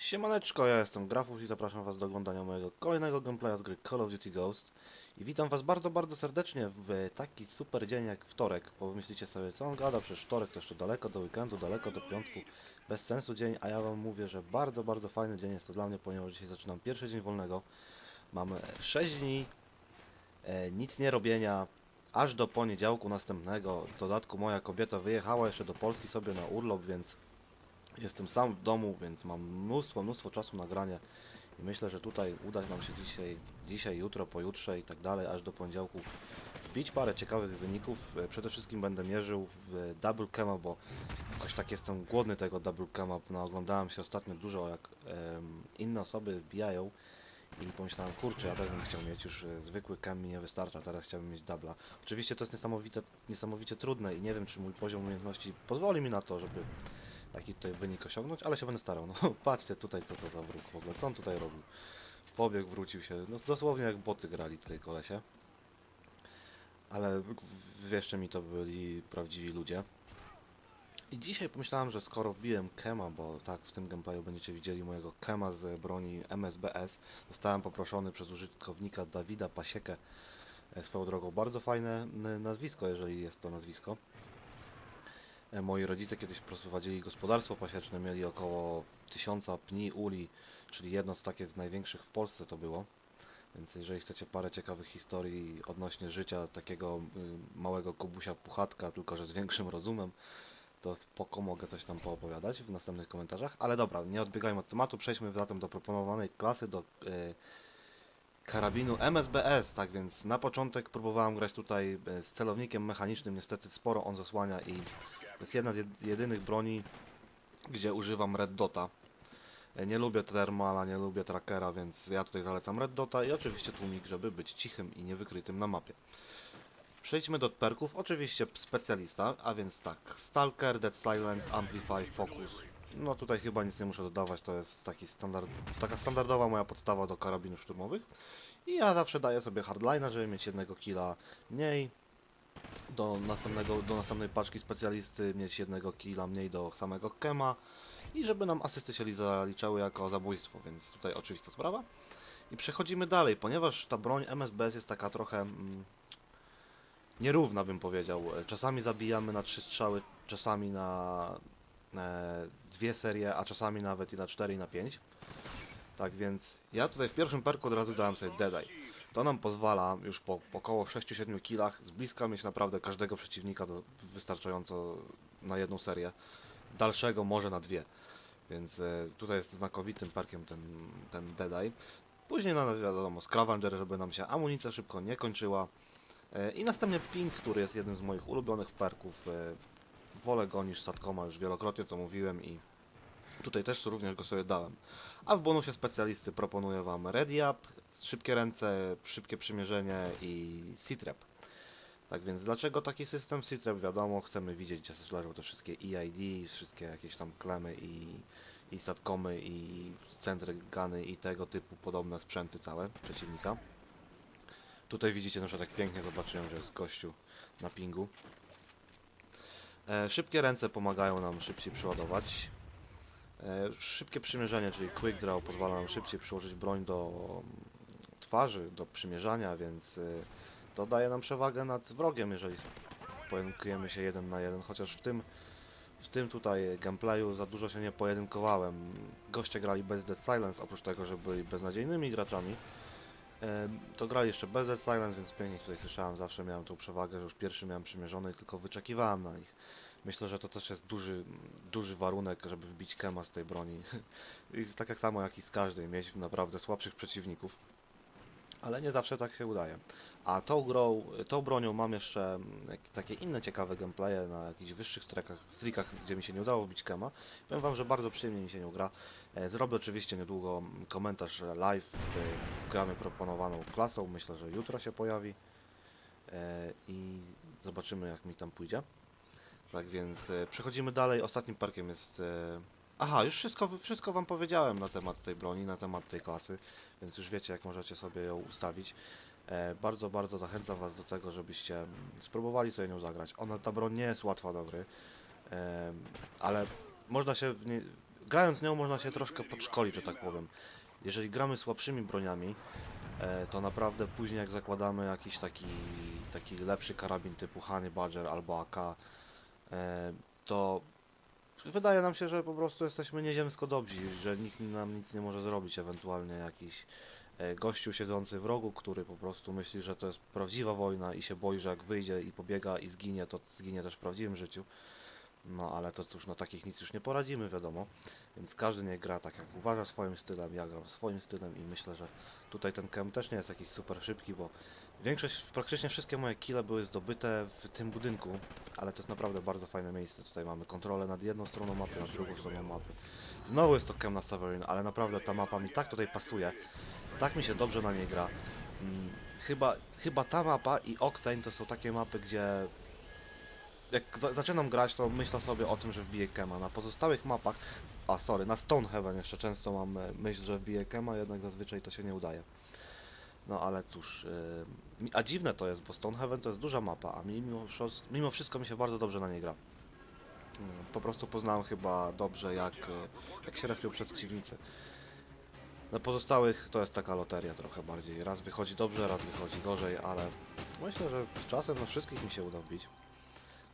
Siemaneczko, ja jestem Grafus i zapraszam was do oglądania mojego kolejnego gameplaya z gry Call of Duty Ghost. I witam was bardzo, bardzo serdecznie w taki super dzień jak wtorek, bo myślicie sobie co on gada, przecież wtorek to jeszcze daleko do weekendu, daleko do piątku, bez sensu dzień, a ja wam mówię, że bardzo, bardzo fajny dzień jest to dla mnie, ponieważ dzisiaj zaczynam pierwszy dzień wolnego. Mamy 6 dni, e, nic nie robienia, aż do poniedziałku następnego. W dodatku moja kobieta wyjechała jeszcze do Polski sobie na urlop, więc Jestem sam w domu, więc mam mnóstwo, mnóstwo czasu na granie i myślę, że tutaj uda nam się dzisiaj, dzisiaj, jutro, pojutrze i tak dalej, aż do poniedziałku wbić parę ciekawych wyników. E, Przede wszystkim będę mierzył w double cama, bo jakoś tak jestem głodny tego double cama. No, oglądałem się ostatnio dużo, jak em, inne osoby wbijają i pomyślałem, kurczę, ja też bym chciał mieć już e, zwykły cam mi nie wystarcza, teraz chciałbym mieć dubla. Oczywiście to jest niesamowite, niesamowicie trudne i nie wiem, czy mój poziom umiejętności pozwoli mi na to, żeby taki tutaj wynik osiągnąć, ale się będę starał. No patrzcie tutaj co to za wróg w ogóle, co on tutaj robił. Pobiegł, wrócił się, no dosłownie jak boty grali tutaj kolesie. Ale wierzcie mi, to byli prawdziwi ludzie. I dzisiaj pomyślałem, że skoro wbiłem Kema, bo tak w tym gameplayu będziecie widzieli mojego Kema z broni MSBS, zostałem poproszony przez użytkownika Dawida Pasiekę, e, swoją drogą bardzo fajne nazwisko, jeżeli jest to nazwisko. E, Moi rodzice kiedyś prowadzili gospodarstwo pasieczne, mieli około tysiąca pni uli, czyli jedno z takie z największych w Polsce to było. Więc jeżeli chcecie parę ciekawych historii odnośnie życia takiego y, małego kubusia puchatka, tylko że z większym rozumem, to spoko mogę coś tam poopowiadać w następnych komentarzach. Ale dobra, nie odbiegajmy od tematu, przejdźmy zatem do proponowanej klasy, do y, karabinu MSBS, tak więc na początek próbowałem grać tutaj y, z celownikiem mechanicznym, niestety sporo on zasłania i to jest jedna z jed- jedynych broni, gdzie używam Red Dota. E, Nie lubię Thermala, nie lubię Trackera, więc ja tutaj zalecam Red Dota i oczywiście tłumik, żeby być cichym i niewykrytym na mapie. Przejdźmy do perków, oczywiście specjalista, a więc tak, Stalker, Dead Silence, Amplify, Focus. No tutaj chyba nic nie muszę dodawać, to jest taki standard, taka standardowa moja podstawa do karabinów szturmowych. I ja zawsze daję sobie hardlina, żeby mieć jednego killa mniej, do, następnego, do następnej paczki specjalisty mieć jednego killa mniej do samego kema i żeby nam asysty się li- zaliczały jako zabójstwo, więc tutaj oczywista sprawa. I przechodzimy dalej, ponieważ ta broń MSBS jest taka trochę mm, nierówna bym powiedział. Czasami zabijamy na trzy strzały, czasami na e, dwie serie, a czasami nawet i na cztery i na pięć. Tak więc ja tutaj w pierwszym perku od razu dałem sobie Dead Eye. To nam pozwala już po po około 6-7 killach z bliska mieć naprawdę każdego przeciwnika do, wystarczająco na jedną serię. Dalszego może na dwie. Więc e, tutaj jest znakomitym perkiem ten, ten Dead Eye. Później no wiadomo, Scavenger, żeby nam się amunicja szybko nie kończyła. E, I następnie Ping, który jest jednym z moich ulubionych perków. E, wolę go niż Satkoma, już wielokrotnie to mówiłem i tutaj też również go sobie dałem. A w bonusie specjalisty proponuję Wam Ready Up, szybkie ręce, szybkie przymierzenie i Citrep. Tak więc dlaczego taki system Citrep? Wiadomo, chcemy widzieć gdzie leżą te wszystkie EID, wszystkie jakieś tam klemy i, i satkomy i centry gany i tego typu podobne sprzęty całe przeciwnika. Tutaj widzicie na przykład jak pięknie zobaczyłem, że jest gościu na pingu. E, szybkie ręce pomagają nam szybciej przeładować. E, Szybkie przymierzenie, czyli quick draw pozwala nam szybciej przyłożyć broń do mm, twarzy, do przymierzania, więc y, to daje nam przewagę nad wrogiem, jeżeli pojedynkujemy się jeden na jeden, chociaż w tym w tym tutaj gameplayu za dużo się nie pojedynkowałem. Goście grali bez Dead Silence, oprócz tego, że byli beznadziejnymi graczami. To grali jeszcze bez Dead Silence, więc pięknie tutaj słyszałem, zawsze miałem tą przewagę, że już pierwszy miałem przymierzony i tylko wyczekiwałem na nich. Myślę, że to też jest duży, duży warunek, żeby wbić kema z tej broni. I tak jak samo jak i z każdej, mieć naprawdę słabszych przeciwników. Ale nie zawsze tak się udaje. A tą grą, tą bronią mam jeszcze mm, takie inne ciekawe gameplaye na jakichś wyższych strekach, strikach, gdzie mi się nie udało wbić kema. Powiem wam, że bardzo przyjemnie mi się nią gra. E, Zrobię oczywiście niedługo mm, komentarz live e, gramy proponowaną klasą. Myślę, że jutro się pojawi. E, I zobaczymy jak mi tam pójdzie. Tak więc e, przechodzimy dalej. Ostatnim parkiem jest. E... Aha, już wszystko, wszystko Wam powiedziałem na temat tej broni, na temat tej klasy, więc już wiecie, jak możecie sobie ją ustawić. E, bardzo, bardzo zachęcam Was do tego, żebyście mm, spróbowali sobie nią zagrać. Ona, ta broń nie jest łatwa do gry, e, ale można się nie, grając nią można się troszkę podszkolić, że tak powiem. Jeżeli gramy słabszymi broniami, e, to naprawdę później jak zakładamy jakiś taki, taki lepszy karabin typu Honey Badger albo AK, to wydaje nam się, że po prostu jesteśmy nieziemsko dobrzy, że nikt nam nic nie może zrobić, ewentualnie jakiś e, gościu siedzący w rogu, który po prostu myśli, że to jest prawdziwa wojna i się boi, że jak wyjdzie i pobiega i zginie, to zginie też w prawdziwym życiu. No ale to cóż, na takich nic już nie poradzimy, wiadomo. Więc każdy nie gra tak jak uważa swoim stylem, ja gram swoim stylem i myślę, że tutaj ten kem też nie jest jakiś super szybki, bo większość, praktycznie wszystkie moje kile były zdobyte w tym budynku, ale to jest naprawdę bardzo fajne miejsce. Tutaj mamy kontrolę nad jedną stroną mapy, nad drugą stroną mapy. Znowu jest to kem na Severin, ale naprawdę ta mapa mi tak tutaj pasuje. Tak mi się dobrze na niej gra. Mm, Chyba, chyba ta mapa i Octane to są takie mapy, gdzie jak za zaczynam grać, to myślę sobie o tym, że wbiję Kema. Na pozostałych mapach, a sorry, na Stonehaven jeszcze często mam e, myśl, że wbiję Kema, jednak zazwyczaj to się nie udaje. No ale cóż, mi- a dziwne to jest, bo Stonehaven to jest duża mapa, a mi mimo, mimo wszystko mi się bardzo dobrze na niej gra. Mm, Po prostu poznałem chyba dobrze, jak, e, jak się respią przeciwnicy. Na pozostałych to jest taka loteria trochę bardziej. Raz wychodzi dobrze, raz wychodzi gorzej, ale myślę, że z czasem na wszystkich mi się uda wbić.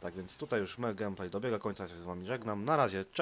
Tak więc tutaj już my gameplay dobiega końca, się z wami żegnam. Na razie, cześć!